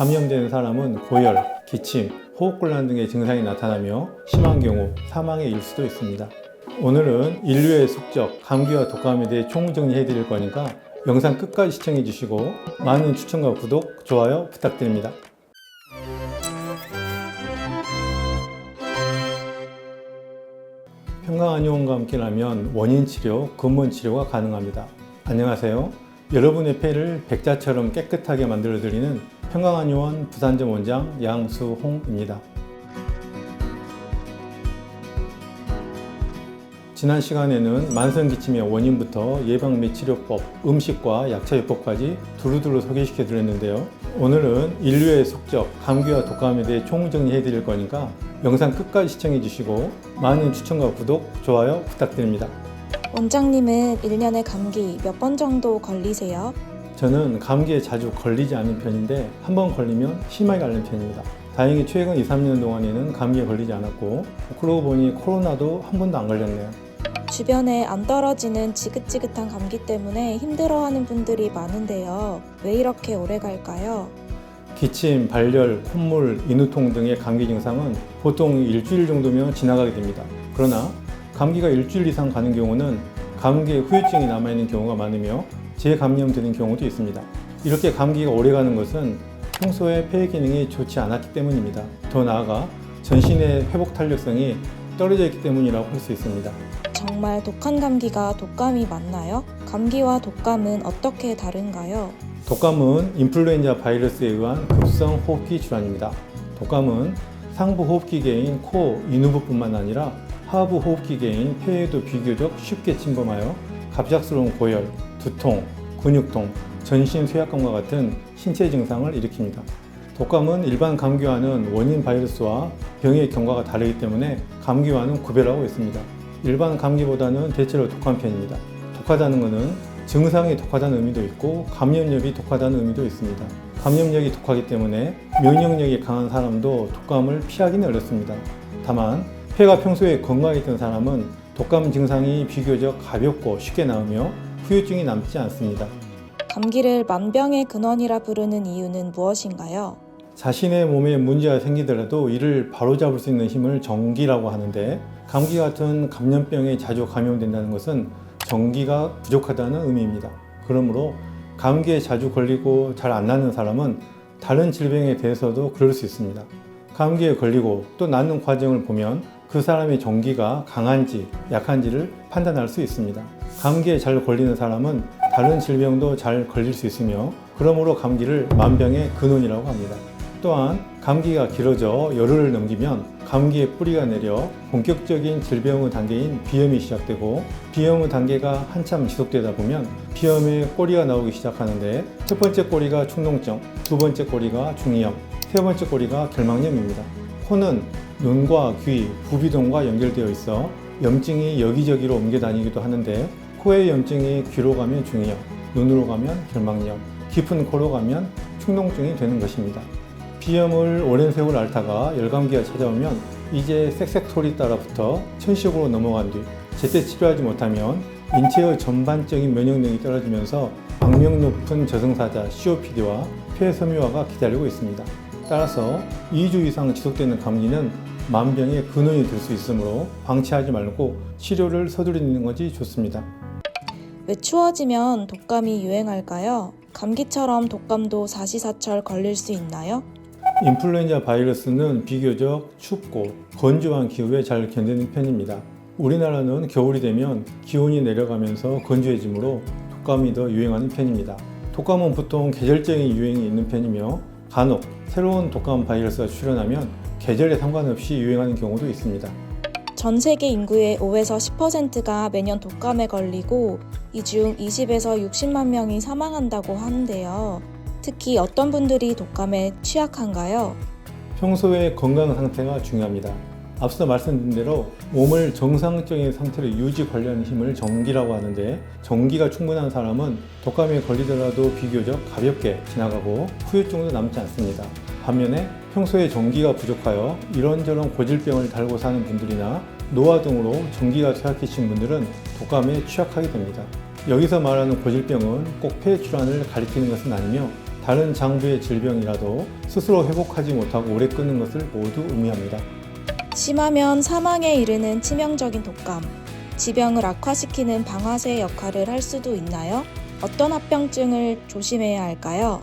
감염된 사람은 고열, 기침, 호흡곤란 등의 증상이 나타나며 심한 경우 사망에 이를 수도 있습니다. 오늘은 인류의 숙적, 감기와 독감에 대해 총정리해 드릴 거니까 영상 끝까지 시청해 주시고 많은 추천과 구독, 좋아요 부탁드립니다. 평강한의원과 함께라면 원인 치료, 근본 치료가 가능합니다. 안녕하세요. 여러분의 폐를 백자처럼 깨끗하게 만들어드리는 평강한의원 부산점 원장 양수홍입니다. 지난 시간에는 만성기침의 원인부터 예방 및 치료법, 음식과 약차요법까지 두루두루 소개시켜 드렸는데요. 오늘은 인류의 숙적, 감기와 독감에 대해 총정리해 드릴 거니까 영상 끝까지 시청해 주시고 많은 추천과 구독, 좋아요 부탁드립니다. 원장님은 1년에 감기 몇 번 정도 걸리세요? 저는 감기에 자주 걸리지 않는 편인데 한 번 걸리면 심하게 앓는 편입니다. 다행히 최근 2, 3년 동안에는 감기에 걸리지 않았고 그러고 보니 코로나도 한 번도 안 걸렸네요. 주변에 안 떨어지는 지긋지긋한 감기 때문에 힘들어하는 분들이 많은데요. 왜 이렇게 오래 갈까요? 기침, 발열, 콧물, 인후통 등의 감기 증상은 보통 일주일 정도면 지나가게 됩니다. 그러나 감기가 일주일 이상 가는 경우는 감기의 후유증이 남아있는 경우가 많으며 재감염되는 경우도 있습니다. 이렇게 감기가 오래 가는 것은 평소에 폐 기능이 좋지 않았기 때문입니다. 더 나아가 전신의 회복 탄력성이 떨어져 있기 때문이라고 할 수 있습니다. 정말 독한 감기가 독감이 맞나요? 감기와 독감은 어떻게 다른가요? 독감은 인플루엔자 바이러스에 의한 급성 호흡기 질환입니다. 독감은 상부 호흡기계인 코, 인후부뿐만 아니라 하부 호흡기계인 폐에도 비교적 쉽게 침범하여 갑작스러운 고열, 두통, 근육통, 전신 쇠약감과 같은 신체 증상을 일으킵니다. 독감은 일반 감기와는 원인 바이러스와 병의 경과가 다르기 때문에 감기와는 구별하고 있습니다. 일반 감기보다는 대체로 독한 편입니다. 독하다는 것은 증상이 독하다는 의미도 있고 감염력이 독하다는 의미도 있습니다. 감염력이 독하기 때문에 면역력이 강한 사람도 독감을 피하기는 어렵습니다. 다만 폐가 평소에 건강했던 사람은 독감 증상이 비교적 가볍고 쉽게 나으며 후유증이 남지 않습니다. 감기를 만병의 근원이라 부르는 이유는 무엇인가요? 자신의 몸에 문제가 생기더라도 이를 바로잡을 수 있는 힘을 정기라고 하는데 감기 같은 감염병에 자주 감염된다는 것은 정기가 부족하다는 의미입니다. 그러므로 감기에 자주 걸리고 잘 안 낫는 사람은 다른 질병에 대해서도 그럴 수 있습니다. 감기에 걸리고 또 낫는 과정을 보면 그 사람의 정기가 강한지 약한지를 판단할 수 있습니다. 감기에 잘 걸리는 사람은 다른 질병도 잘 걸릴 수 있으며 그러므로 감기를 만병의 근원이라고 합니다. 또한 감기가 길어져 열흘을 넘기면 감기의 뿌리가 내려 본격적인 질병의 단계인 비염이 시작되고 비염의 단계가 한참 지속되다 보면 비염의 꼬리가 나오기 시작하는데 첫 번째 꼬리가 충농증, 두 번째 꼬리가 중이염, 세 번째 꼬리가 결막염입니다. 코는 눈과 귀, 부비동과 연결되어 있어 염증이 여기저기로 옮겨 다니기도 하는데 코의 염증이 귀로 가면 중이염, 눈으로 가면 결막염, 깊은 코로 가면 충농증이 되는 것입니다. 비염을 오랜 세월 앓다가 열감기가 찾아오면 이제 쌕쌕소리 따라붙어 천식으로 넘어간 뒤 제때 치료하지 못하면 인체의 전반적인 면역력이 떨어지면서 악명 높은 저승사자 COPD와 폐섬유화가 기다리고 있습니다. 따라서 2주 이상 지속되는 감기는 만병의 근원이 될 수 있으므로 방치하지 말고 치료를 서두르는 것이 좋습니다. 왜 추워지면 독감이 유행할까요? 감기처럼 독감도 사시사철 걸릴 수 있나요? 인플루엔자 바이러스는 비교적 춥고 건조한 기후에 잘 견디는 편입니다. 우리나라는 겨울이 되면 기온이 내려가면서 건조해지므로 독감이 더 유행하는 편입니다. 독감은 보통 계절적인 유행이 있는 편이며 간혹 새로운 독감 바이러스가 출현하면 계절에 상관없이 유행하는 경우도 있습니다. 전 세계 인구의 5에서 10%가 매년 독감에 걸리고 이 중 20에서 60만 명이 사망한다고 하는데요. 특히 어떤 분들이 독감에 취약한가요? 평소의 건강 상태가 중요합니다. 앞서 말씀드린 대로 몸을 정상적인 상태로 유지 관리하는 힘을 정기라고 하는데 정기가 충분한 사람은 독감에 걸리더라도 비교적 가볍게 지나가고 후유증도 남지 않습니다. 반면에 평소에 정기가 부족하여 이런저런 고질병을 달고 사는 분들이나 노화 등으로 정기가 퇴학해진 분들은 독감에 취약하게 됩니다. 여기서 말하는 고질병은 꼭 폐질환을 가리키는 것은 아니며 다른 장부의 질병이라도 스스로 회복하지 못하고 오래 끊는 것을 모두 의미합니다. 심하면 사망에 이르는 치명적인 독감. 지병을 악화시키는 방아쇠 역할을 할 수도 있나요? 어떤 합병증을 조심해야 할까요?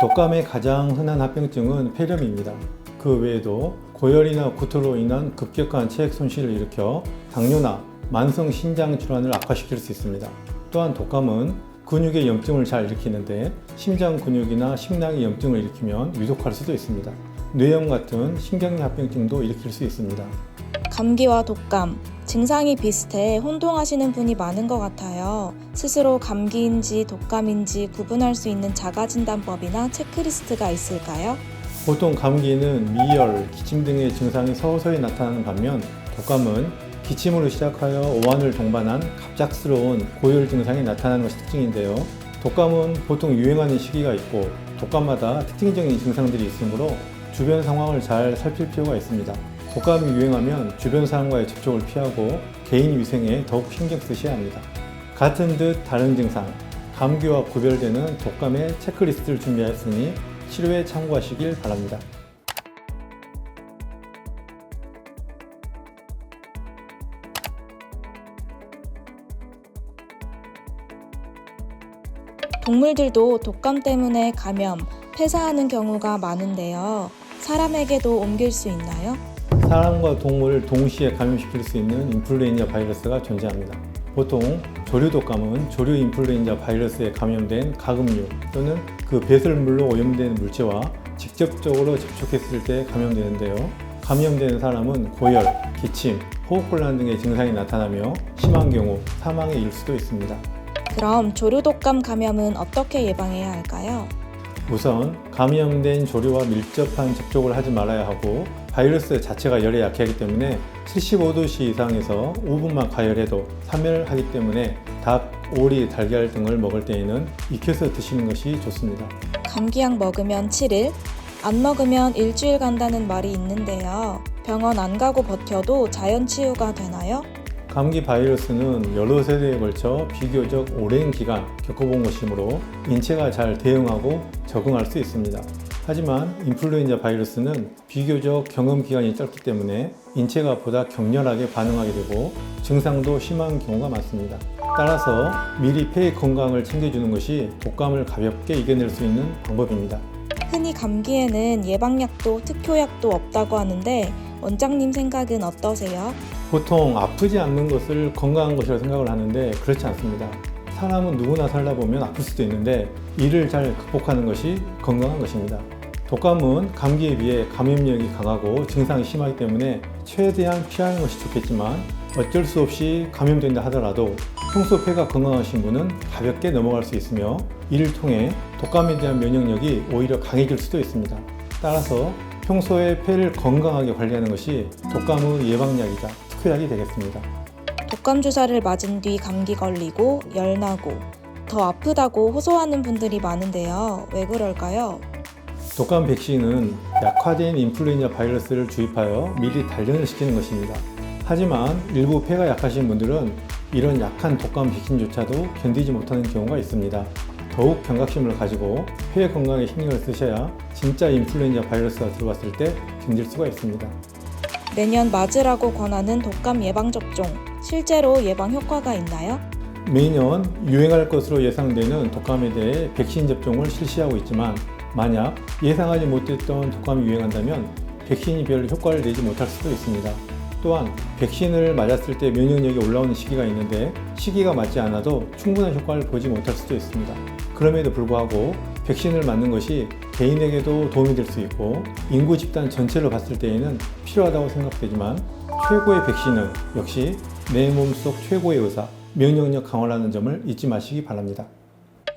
독감의 가장 흔한 합병증은 폐렴입니다. 그 외에도 고열이나 구토로 인한 급격한 체액 손실을 일으켜 당뇨나 만성 신장 질환을 악화시킬 수 있습니다. 또한 독감은 근육의 염증을 잘 일으키는데 심장 근육이나 심낭의 염증을 일으키면 위독할 수도 있습니다. 뇌염 같은 신경계 합병증도 일으킬 수 있습니다. 감기와 독감, 증상이 비슷해 혼동하시는 분이 많은 것 같아요. 스스로 감기인지 독감인지 구분할 수 있는 자가진단법이나 체크리스트가 있을까요? 보통 감기는 미열, 기침 등의 증상이 서서히 나타나는 반면 독감은 기침으로 시작하여 오한을 동반한 갑작스러운 고열 증상이 나타나는 것이 특징인데요. 독감은 보통 유행하는 시기가 있고 독감마다 특징적인 증상들이 있으므로 주변 상황을 잘 살필 필요가 있습니다. 독감이 유행하면 주변 사람과의 접촉을 피하고 개인 위생에 더욱 신경 쓰셔야 합니다. 같은 듯 다른 증상, 감기와 구별되는 독감의 체크리스트를 준비하였으니 치료에 참고하시길 바랍니다. 동물들도 독감 때문에 감염, 폐사하는 경우가 많은데요. 사람에게도 옮길 수 있나요? 사람과 동물을 동시에 감염시킬 수 있는 인플루엔자 바이러스가 존재합니다. 보통 조류 독감은 조류 인플루엔자 바이러스에 감염된 가금류 또는 그 배설물로 오염된 물체와 직접적으로 접촉했을 때 감염되는데요. 감염된 사람은 고열, 기침, 호흡곤란 등의 증상이 나타나며 심한 경우 사망에 이를 수도 있습니다. 그럼 조류 독감 감염은 어떻게 예방해야 할까요? 우선 감염된 조류와 밀접한 접촉을 하지 말아야 하고 바이러스 자체가 열에 약하기 때문에 75도씨 이상에서 5분만 가열해도 사멸하기 때문에 닭, 오리, 달걀 등을 먹을 때에는 익혀서 드시는 것이 좋습니다. 감기약 먹으면 7일, 안 먹으면 일주일 간다는 말이 있는데요. 병원 안 가고 버텨도 자연 치유가 되나요? 감기 바이러스는 여러 세대에 걸쳐 비교적 오랜 기간 겪어본 것이므로 인체가 잘 대응하고 적응할 수 있습니다. 하지만 인플루엔자 바이러스는 비교적 경험 기간이 짧기 때문에 인체가 보다 격렬하게 반응하게 되고 증상도 심한 경우가 많습니다. 따라서 미리 폐의 건강을 챙겨주는 것이 독감을 가볍게 이겨낼 수 있는 방법입니다. 흔히 감기에는 예방약도 특효약도 없다고 하는데 원장님 생각은 어떠세요? 보통 아프지 않는 것을 건강한 것이라 생각을 하는데 그렇지 않습니다. 사람은 누구나 살다 보면 아플 수도 있는데 이를 잘 극복하는 것이 건강한 것입니다. 독감은 감기에 비해 감염력이 강하고 증상이 심하기 때문에 최대한 피하는 것이 좋겠지만 어쩔 수 없이 감염된다 하더라도 평소 폐가 건강하신 분은 가볍게 넘어갈 수 있으며 이를 통해 독감에 대한 면역력이 오히려 강해질 수도 있습니다. 따라서 평소에 폐를 건강하게 관리하는 것이 독감의 예방약이자 특효약이 되겠습니다. 독감 주사를 맞은 뒤 감기 걸리고 열 나고 더 아프다고 호소하는 분들이 많은데요. 왜 그럴까요? 독감 백신은 약화된 인플루엔자 바이러스를 주입하여 미리 단련을 시키는 것입니다. 하지만 일부 폐가 약하신 분들은 이런 약한 독감 백신조차도 견디지 못하는 경우가 있습니다. 더욱 경각심을 가지고 폐 건강에 신경을 쓰셔야 진짜 인플루엔자 바이러스가 들어왔을 때 견딜 수가 있습니다. 매년 맞으라고 권하는 독감 예방접종, 실제로 예방 효과가 있나요? 매년 유행할 것으로 예상되는 독감에 대해 백신 접종을 실시하고 있지만 만약 예상하지 못했던 독감이 유행한다면 백신이 별 효과를 내지 못할 수도 있습니다. 또한 백신을 맞았을 때 면역력이 올라오는 시기가 있는데 시기가 맞지 않아도 충분한 효과를 보지 못할 수도 있습니다. 그럼에도 불구하고 백신을 맞는 것이 개인에게도 도움이 될 수 있고 인구 집단 전체로 봤을 때에는 필요하다고 생각되지만 최고의 백신은 역시 내 몸속 최고의 의사, 면역력 강화라는 점을 잊지 마시기 바랍니다.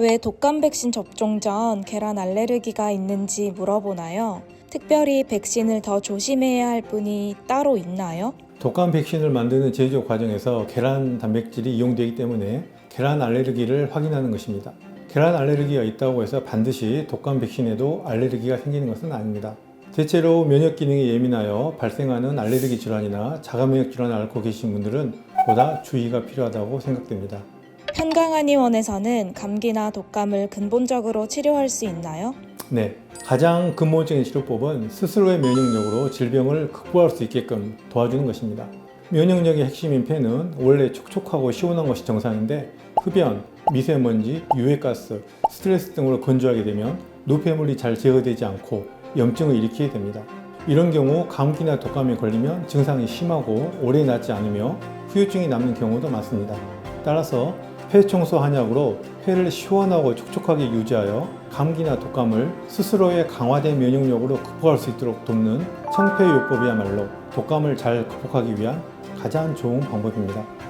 왜 독감 백신 접종 전 계란 알레르기가 있는지 물어보나요? 특별히 백신을 더 조심해야 할 분이 따로 있나요? 독감 백신을 만드는 제조 과정에서 계란 단백질이 이용되기 때문에 계란 알레르기를 확인하는 것입니다. 계란 알레르기가 있다고 해서 반드시 독감 백신에도 알레르기가 생기는 것은 아닙니다. 대체로 면역 기능이 예민하여 발생하는 알레르기 질환이나 자가 면역 질환을 앓고 계신 분들은 보다 주의가 필요하다고 생각됩니다. 현강한의원에서는 감기나 독감을 근본적으로 치료할 수 있나요? 네, 가장 근본적인 치료법은 스스로의 면역력으로 질병을 극복할 수 있게끔 도와주는 것입니다. 면역력의 핵심인 폐는 원래 촉촉하고 시원한 것이 정상인데 흡연, 미세먼지, 유해가스, 스트레스 등으로 건조하게 되면 노폐물이 잘 제거되지 않고 염증을 일으키게 됩니다. 이런 경우 감기나 독감에 걸리면 증상이 심하고 오래 낫지 않으며 후유증이 남는 경우도 많습니다. 따라서 폐 청소 한약으로 폐를 시원하고 촉촉하게 유지하여 감기나 독감을 스스로의 강화된 면역력으로 극복할 수 있도록 돕는 청폐요법이야말로 독감을 잘 극복하기 위한 가장 좋은 방법입니다.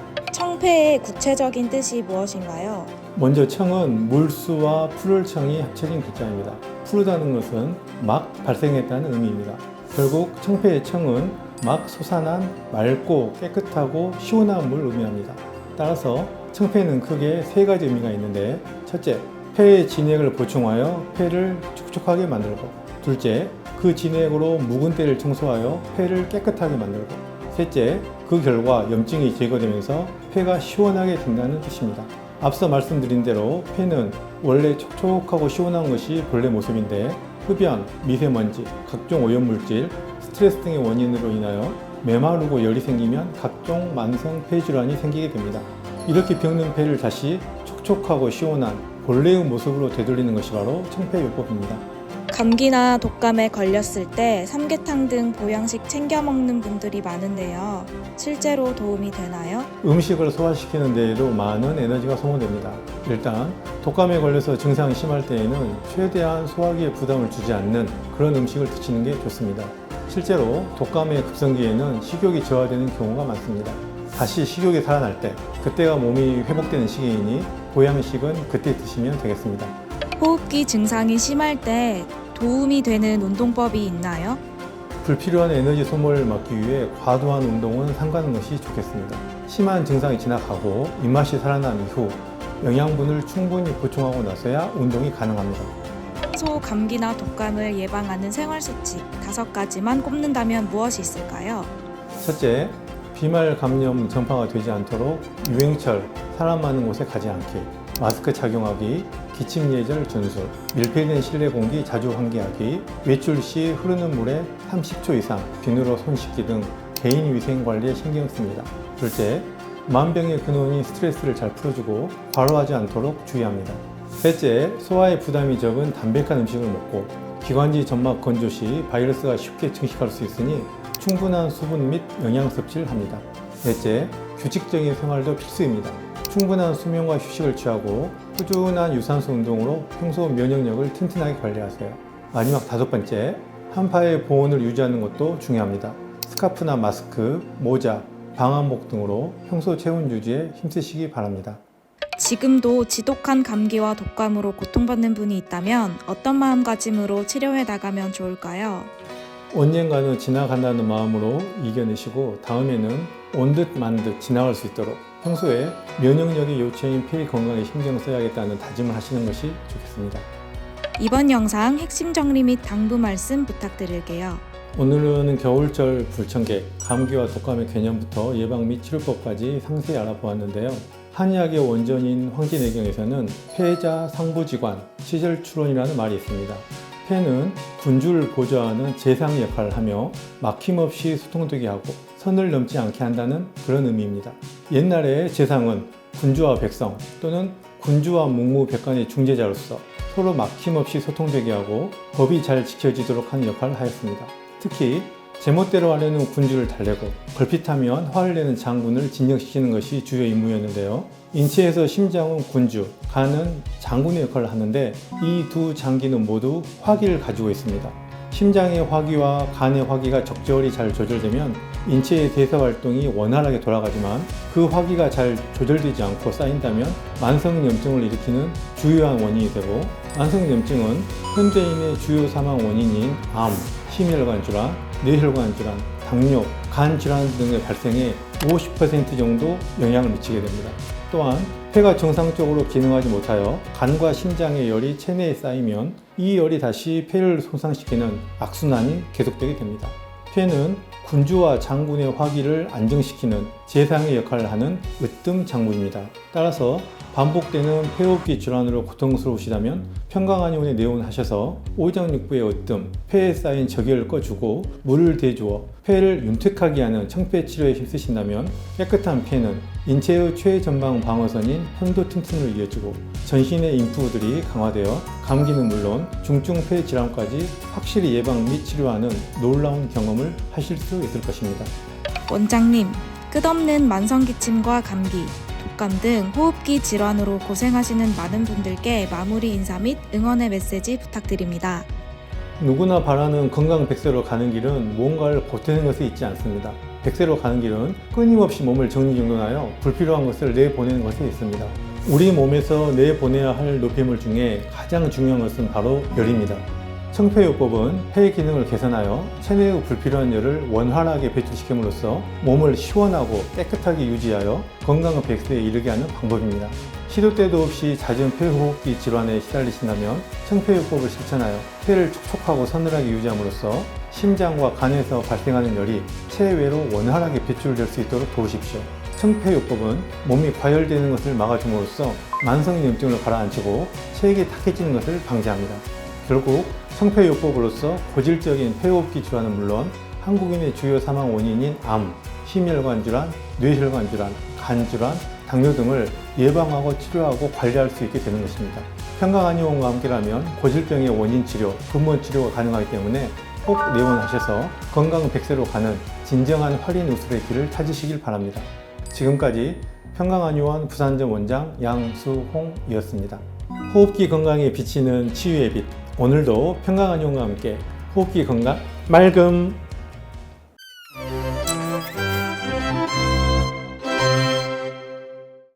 청폐의 구체적인 뜻이 무엇인가요? 먼저 청은 물수와 푸를 청이 합쳐진 글자입니다. 푸르다는 것은 막 발생했다는 의미입니다. 결국 청폐의 청은 막 솟아난 맑고 깨끗하고 시원한 물 의미합니다. 따라서 청폐는 크게 세 가지 의미가 있는데 첫째, 폐의 진액을 보충하여 폐를 촉촉하게 만들고 둘째, 그 진액으로 묵은 때를 청소하여 폐를 깨끗하게 만들고 셋째, 그 결과 염증이 제거되면서 폐가 시원하게 된다는 뜻입니다. 앞서 말씀드린 대로 폐는 원래 촉촉하고 시원한 것이 본래 모습인데 흡연, 미세먼지, 각종 오염물질, 스트레스 등의 원인으로 인하여 메마르고 열이 생기면 각종 만성 폐질환이 생기게 됩니다. 이렇게 병든 폐를 다시 촉촉하고 시원한 본래의 모습으로 되돌리는 것이 바로 청폐요법입니다. 감기나 독감에 걸렸을 때 삼계탕 등 보양식 챙겨 먹는 분들이 많은데요. 실제로 도움이 되나요? 음식을 소화시키는 데에도 많은 에너지가 소모됩니다. 일단 독감에 걸려서 증상이 심할 때에는 최대한 소화기에 부담을 주지 않는 그런 음식을 드시는 게 좋습니다. 실제로 독감의 급성기에는 식욕이 저하되는 경우가 많습니다. 다시 식욕이 살아날 때 그때가 몸이 회복되는 시기이니 보양식은 그때 드시면 되겠습니다. 호흡기 증상이 심할 때 도움이 되는 운동법이 있나요? 불필요한 에너지 소모를 막기 위해 과도한 운동은 삼가는 것이 좋겠습니다. 심한 증상이 지나가고 입맛이 살아난 이후 영양분을 충분히 보충하고 나서야 운동이 가능합니다. 평소 감기나 독감을 예방하는 생활 수칙 다섯 가지만 꼽는다면 무엇이 있을까요? 첫째, 비말 감염 전파가 되지 않도록 유행철, 사람 많은 곳에 가지 않기, 마스크 착용하기, 기침 예절 준수, 밀폐된 실내 공기 자주 환기하기, 외출 시 흐르는 물에 30초 이상 비누로 손 씻기 등 개인 위생 관리에 신경 씁니다. 둘째, 만병의 근원인 스트레스를 잘 풀어주고 과로하지 않도록 주의합니다. 셋째, 소화에 부담이 적은 담백한 음식을 먹고 기관지 점막 건조 시 바이러스가 쉽게 증식할 수 있으니 충분한 수분 및 영양 섭취를 합니다. 넷째, 규칙적인 생활도 필수입니다. 충분한 수면과 휴식을 취하고 꾸준한 유산소 운동으로 평소 면역력을 튼튼하게 관리하세요. 마지막 다섯 번째, 한파의 보온을 유지하는 것도 중요합니다. 스카프나 마스크, 모자, 방한복 등으로 평소 체온 유지에 힘쓰시기 바랍니다. 지금도 지독한 감기와 독감으로 고통받는 분이 있다면 어떤 마음가짐으로 치료해 나가면 좋을까요? 언젠가는 지나간다는 마음으로 이겨내시고 다음에는 온 듯 만 듯 지나갈 수 있도록 평소에 면역력이 요체인 폐 건강에 신경 써야겠다는 다짐을 하시는 것이 좋겠습니다. 이번 영상 핵심 정리 및 당부 말씀 부탁드릴게요. 오늘은 겨울철 불청객, 감기와 독감의 개념부터 예방 및 치료법까지 상세히 알아보았는데요. 한의학의 원전인 황진의경에서는 폐자 상부지관, 시절추론이라는 말이 있습니다. 폐는 군주를 보좌하는 재상의 역할을 하며 막힘없이 소통되게 하고 선을 넘지 않게 한다는 그런 의미입니다. 옛날에 재상은 군주와 백성 또는 군주와 묵무백관의 중재자로서 서로 막힘없이 소통되게 하고 법이 잘 지켜지도록 하는 역할을 하였습니다. 특히 제멋대로 하려는 군주를 달래고 걸핏하면 화를 내는 장군을 진정시키는 것이 주요 임무였는데요. 인체에서 심장은 군주, 간은 장군의 역할을 하는데 이 두 장기는 모두 화기를 가지고 있습니다. 심장의 화기와 간의 화기가 적절히 잘 조절되면 인체의 대사 활동이 원활하게 돌아가지만 그 화기가 잘 조절되지 않고 쌓인다면 만성염증을 일으키는 주요한 원인이 되고 만성염증은 현대인의 주요 사망 원인인 암, 심혈관 질환, 뇌혈관 질환, 당뇨, 간 질환 등의 발생에 50% 정도 영향을 미치게 됩니다. 또한 폐가 정상적으로 기능하지 못하여 간과 심장의 열이 체내에 쌓이면 이 열이 다시 폐를 손상시키는 악순환이 계속되게 됩니다. 폐는 군주와 장군의 화기를 안정시키는 재상의 역할을 하는 으뜸 장군입니다. 따라서 반복되는 폐호흡기 질환으로 고통스러우시다면 평강한의원에 내원하셔서 오장육부의 어뜸, 폐에 쌓인 적혈을 꺼주고 물을 대주어 폐를 윤택하게 하는 청폐 치료에 힘쓰신다면 깨끗한 폐는 인체의 최전방 방어선인 편도 튼튼을 이어주고 전신의 인프들이 강화되어 감기는 물론 중증 폐 질환까지 확실히 예방 및 치료하는 놀라운 경험을 하실 수 있을 것입니다. 원장님, 끝없는 만성 기침과 감기, 독감 등 호흡기 질환으로 고생하시는 많은 분들께 마무리 인사 및 응원의 메시지 부탁드립니다. 누구나 바라는 건강 백세로 가는 길은 무언가를 보태는 것에 있지 않습니다. 백세로 가는 길은 끊임없이 몸을 정리정돈하여 불필요한 것을 내보내는 것에 있습니다. 우리 몸에서 내보내야 할 노폐물 중에 가장 중요한 것은 바로 열입니다. 청폐요법은 폐 기능을 개선하여 체내의 불필요한 열을 원활하게 배출시킴으로써 몸을 시원하고 깨끗하게 유지하여 건강한 백세에 이르게 하는 방법입니다. 시도 때도 없이 잦은 폐호흡기 질환에 시달리신다면 청폐요법을 실천하여 폐를 촉촉하고 서늘하게 유지함으로써 심장과 간에서 발생하는 열이 체외로 원활하게 배출될 수 있도록 도우십시오. 청폐요법은 몸이 과열되는 것을 막아줌으로써 만성염증을 가라앉히고 체액이 탁해지는 것을 방지합니다. 결국 청폐요법으로서 고질적인 폐호흡기 질환은 물론 한국인의 주요 사망 원인인 암, 심혈관 질환, 뇌혈관 질환, 간 질환, 당뇨 등을 예방하고 치료하고 관리할 수 있게 되는 것입니다. 평강한의원과 함께라면 고질병의 원인 치료, 근본 치료가 가능하기 때문에 꼭 내원하셔서 건강 백세로 가는 진정한 활인 우술의 길을 찾으시길 바랍니다. 지금까지 평강한의원 부산점 원장 양수홍이었습니다. 호흡기 건강에 비치는 치유의 빛. 오늘도 평강한의원과 함께 호흡기 건강 맑음